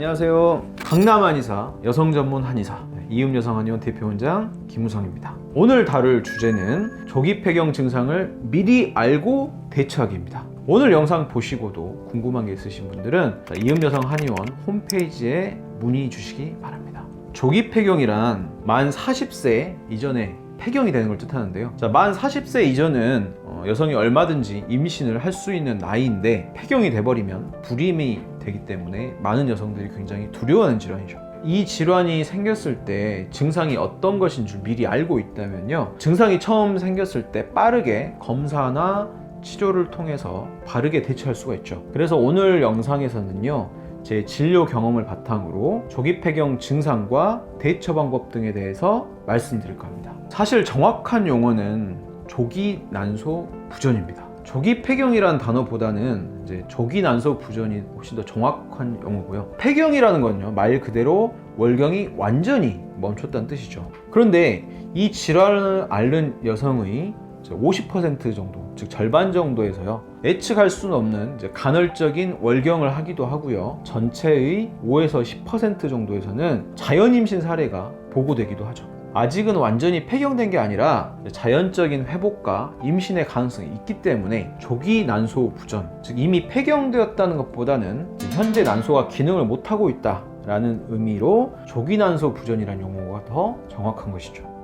안녕하세요. 강남 한의사 여성 전문 한의사 네, 이음 여성 한의원 대표 원장 김우성입니다. 오늘 다룰 주제는 조기 폐경 증상을 미리 알고 대처하기입니다. 오늘 영상 보시고도 궁금한 게 있으신 분들은 자, 이음 여성 한의원 홈페이지에 문의 주시기 바랍니다. 조기 폐경이란 만 40세 이전에 폐경이 되는 걸 뜻하는데요. 자, 만 40세 이전은 어, 여성이 얼마든지 임신을 할 수 있는 나이인데 폐경이 돼버리면 불임이 되기 때문에 많은 여성들이 굉장히 두려워하는 질환이죠. 이 질환이 생겼을 때 증상이 어떤 것인 줄 미리 알고 있다면요. 증상이 처음 생겼을 때 빠르게 검사나 치료를 통해서 바르게 대처할 수가 있죠. 그래서 오늘 영상에서는요. 제 진료 경험을 바탕으로 조기 폐경 증상과 대처 방법 등에 대해서 말씀드릴 겁니다. 사실 정확한 용어는 조기 난소 부전입니다. 조기 폐경이라는 단어보다는 이제 조기 난소 부전이 훨씬 더 정확한 용어고요. 폐경이라는 건요 말 그대로 월경이 완전히 멈췄다는 뜻이죠. 그런데 이 질환을 앓는 여성의 50% 정도, 즉 절반 정도에서요 예측할 수는 없는 간헐적인 월경을 하기도 하고요. 전체의 5에서 10% 정도에서는 자연 임신 사례가 보고되기도 하죠. 아직은 완전히 폐경된 게 아니라 자연적인 회복과 임신의 가능성이 있기 때문에 조기 난소 부전, 즉 이미 폐경되었다는 것보다는 현재 난소가 기능을 못하고 있다 라는 의미로 조기 난소 부전이라는 용어가 더 정확한 것이죠.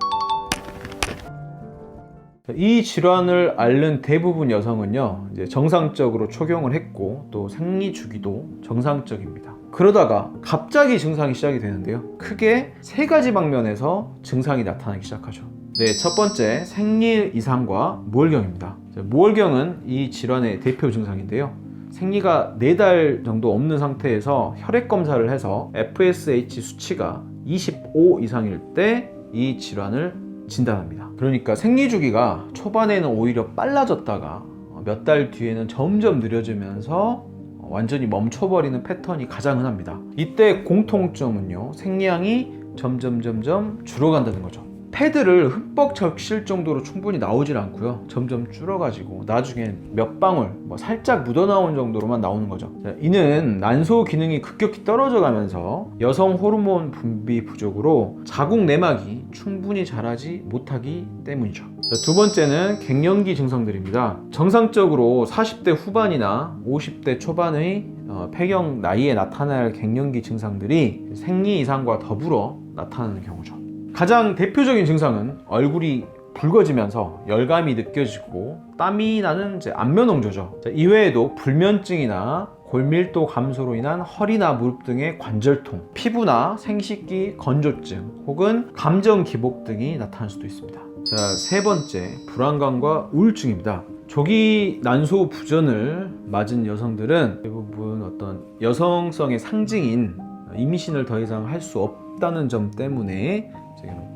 이 질환을 앓는 대부분 여성은요, 이제 정상적으로 초경을 했고, 또 생리 주기도 정상적입니다. 그러다가 갑자기 증상이 시작이 되는데요. 크게 세 가지 방면에서 증상이 나타나기 시작하죠. 네, 첫 번째, 생리 이상과 무월경입니다. 무월경은 이 질환의 대표 증상인데요. 생리가 4달 정도 없는 상태에서 혈액 검사를 해서 FSH 수치가 25 이상일 때 이 질환을 진단합니다. 그러니까 생리 주기가 초반에는 오히려 빨라졌다가 몇 달 뒤에는 점점 느려지면서 완전히 멈춰버리는 패턴이 가장 흔합니다. 이때 공통점은요, 생리량이 점점 점점 줄어간다는 거죠. 패드를 흠뻑 적실 정도로 충분히 나오질 않고요. 점점 줄어가지고 나중에 몇 방울, 뭐 살짝 묻어나온 정도로만 나오는 거죠. 자, 이는 난소 기능이 급격히 떨어져 가면서 여성 호르몬 분비 부족으로 자궁 내막이 충분히 자라지 못하기 때문이죠. 자, 두 번째는 갱년기 증상들입니다. 정상적으로 40대 후반이나 50대 초반의 어, 폐경 나이에 나타날 갱년기 증상들이 생리 이상과 더불어 나타나는 경우죠. 가장 대표적인 증상은 얼굴이 붉어지면서 열감이 느껴지고 땀이 나는 안면홍조죠. 자, 이외에도 불면증이나 골밀도 감소로 인한 허리나 무릎 등의 관절통, 피부나 생식기 건조증 혹은 감정 기복 등이 나타날 수도 있습니다. 자, 세 번째 불안감과 우울증입니다. 조기 난소 부전을 맞은 여성들은 대부분 어떤 여성성의 상징인 임신을 더 이상 할 수 없다는 점 때문에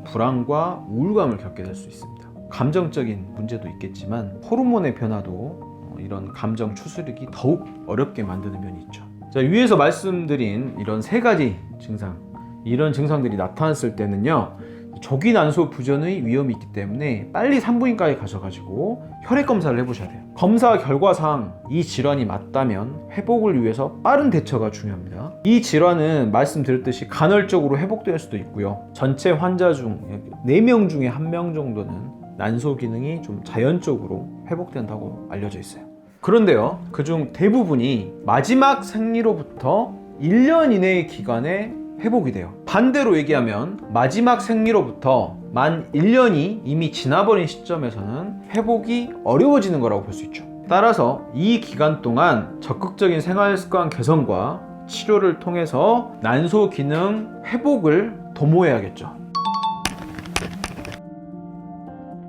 불안과 우울감을 겪게 될 수 있습니다. 감정적인 문제도 있겠지만 호르몬의 변화도 어, 이런 감정 추스르기 더욱 어렵게 만드는 면이 있죠. 자, 위에서 말씀드린 이런 세 가지 증상, 이런 증상들이 나타났을 때는요, 조기 난소 부전의 위험이 있기 때문에 빨리 산부인과에 가셔가지고 혈액 검사를 해보셔야 돼요. 검사 결과상 이 질환이 맞다면 회복을 위해서 빠른 대처가 중요합니다. 이 질환은 말씀드렸듯이 간헐적으로 회복될 수도 있고요. 전체 환자 중 4명 중에 1명 정도는 난소 기능이 좀 자연적으로 회복된다고 알려져 있어요. 그런데요, 그중 대부분이 마지막 생리로부터 1년 이내의 기간에 회복이 돼요. 반대로 얘기하면 마지막 생리로부터 만 1년이 이미 지나버린 시점에서는 회복이 어려워지는 거라고 볼 수 있죠. 따라서 이 기간 동안 적극적인 생활 습관 개선과 치료를 통해서 난소 기능 회복을 도모해야겠죠.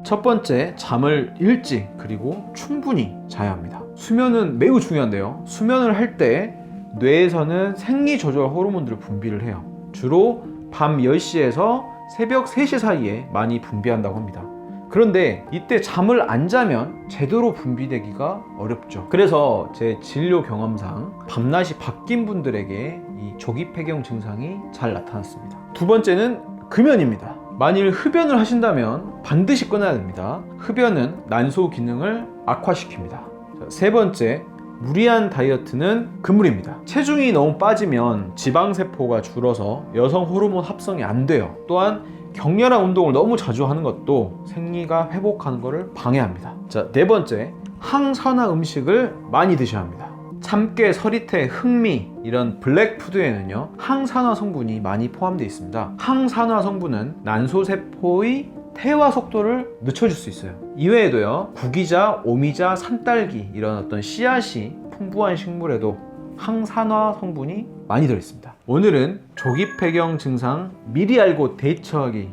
첫 번째, 잠을 일찍 그리고 충분히 자야 합니다. 수면은 매우 중요한데요. 수면을 할 때 뇌에서는 생리 조절 호르몬들을 분비를 해요. 주로 밤 10시에서 새벽 3시 사이에 많이 분비한다고 합니다. 그런데 이때 잠을 안 자면 제대로 분비되기가 어렵죠. 그래서 제 진료 경험상 밤낮이 바뀐 분들에게 이 조기 폐경 증상이 잘 나타났습니다. 두 번째는 금연입니다. 만일 흡연을 하신다면 반드시 끊어야 됩니다. 흡연은 난소 기능을 악화시킵니다. 자, 세 번째, 무리한 다이어트는 금물입니다. 체중이 너무 빠지면 지방세포가 줄어서 여성 호르몬 합성이 안 돼요. 또한 격렬한 운동을 너무 자주 하는 것도 생리가 회복하는 것을 방해합니다. 자, 네 번째. 항산화 음식을 많이 드셔야 합니다. 참깨, 서리태, 흑미 이런 블랙푸드에는요 항산화 성분이 많이 포함되어 있습니다. 항산화 성분은 난소세포의 태화 속도를 늦춰줄 수 있어요. 이외에도요 구기자, 오미자, 산딸기 이런 어떤 씨앗이 풍부한 식물에도 항산화 성분이 많이 들어있습니다. 오늘은 조기 폐경 증상 미리 알고 대처하기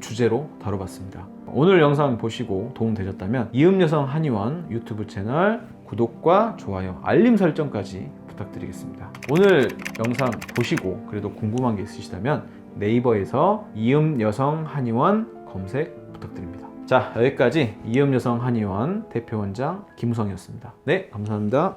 주제로 다뤄봤습니다. 오늘 영상 보시고 도움 되셨다면 이음여성 한의원 유튜브 채널 구독과 좋아요, 알림 설정까지 부탁드리겠습니다. 오늘 영상 보시고 그래도 궁금한 게 있으시다면 네이버에서 이음여성 한의원 검색 부탁드립니다. 자 여기까지 이음여성 한의원 대표원장 김우성이었습니다. 네 감사합니다.